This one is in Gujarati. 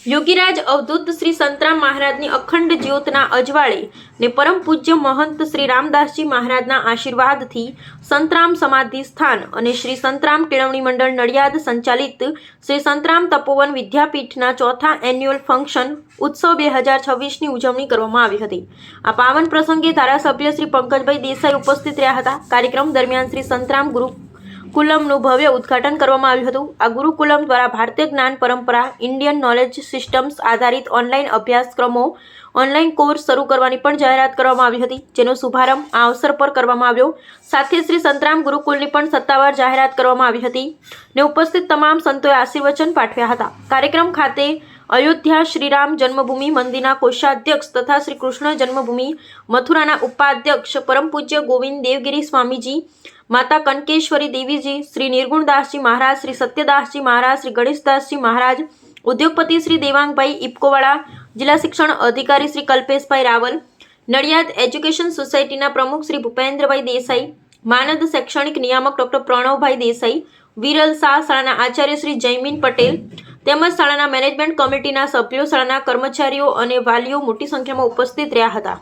યોગીરાજ અવધૂત શ્રી સંતરામ મહારાજની અખંડ જ્યોતના અજવાળે ને પરમ પૂજ્ય મહંત શ્રી રામદાસજી મહારાજના આશીર્વાદથી સંતરામ સમાધિ સ્થાન અને શ્રી સંતરામ કેળવણી મંડળ નડિયાદ સંચાલિત શ્રી સંતરામ તપોવન વિદ્યાપીઠના ચોથા એન્યુઅલ ફંક્શન ઉત્સવ બે હજાર છવ્વીસની ઉજવણી કરવામાં આવી હતી. આ પાવન પ્રસંગે ધારાસભ્ય શ્રી પંકજભાઈ દેસાઈ ઉપસ્થિત રહ્યા હતા. કાર્યક્રમ દરમિયાન શ્રી સંતરામ ગુરુ કુલમનું ભવ્ય ઉદ્ઘાટન કરવામાં આવ્યું હતું. આ ગુરુકુલમ દ્વારા ભારતીય જ્ઞાન પરંપરા, ઇન્ડિયન નોલેજ સિસ્ટમ્સ આધારિત ઓનલાઈન અભ્યાસક્રમો ઓનલાઈન કોર્સ શરૂ કરવાની પણ જાહેરાત કરવામાં આવી હતી, જેનો શુભારંભ આ અવસર પર કરવામાં આવ્યો. સાથે શ્રી સંતરામ ગુરુકુલની પણ સત્તાવાર જાહેરાત કરવામાં આવી હતી ને ઉપસ્થિત તમામ સંતોએ આશીર્વચન પાઠવ્યા હતા. કાર્યક્રમ ખાતે અયોધ્યા શ્રીરામ જન્મભૂમિ મંદિરના કોષાધ્યક્ષ તથા શ્રી કૃષ્ણ જન્મભૂમિ મથુરાના ઉપાધ્યક્ષ પરમ પૂજ્ય ગોવિંદ દેવગીરી સ્વામીજી, માતા કનકેશ્વરી દેવીજી, શ્રી નિર્ગુણદાસજી મહારાજ, શ્રી સત્યદાસજી મહારાજ, શ્રી ગણેશદાસજી મહારાજ, ઉદ્યોગપતિ શ્રી દેવાંગભાઈ ઇપકોવાળા જિલ્લા શિક્ષણ અધિકારી શ્રી કલ્પેશભાઈ રાવલ, નડિયાદ એજ્યુકેશન સોસાયટીના પ્રમુખ શ્રી ભૂપેન્દ્રભાઈ દેસાઈ, માનદ શૈક્ષણિક નિયામક ડોક્ટર પ્રણવભાઈ દેસાઈ, વિરલ શાહ શાળાના આચાર્ય શ્રી જયમીન પટેલ તેમજ શાળાના મેનેજમેન્ટ કમિટીના સભ્યો શાળાના કર્મચારીઓ અને વાલીઓ મોટી સંખ્યામાં ઉપસ્થિત રહ્યા હતા.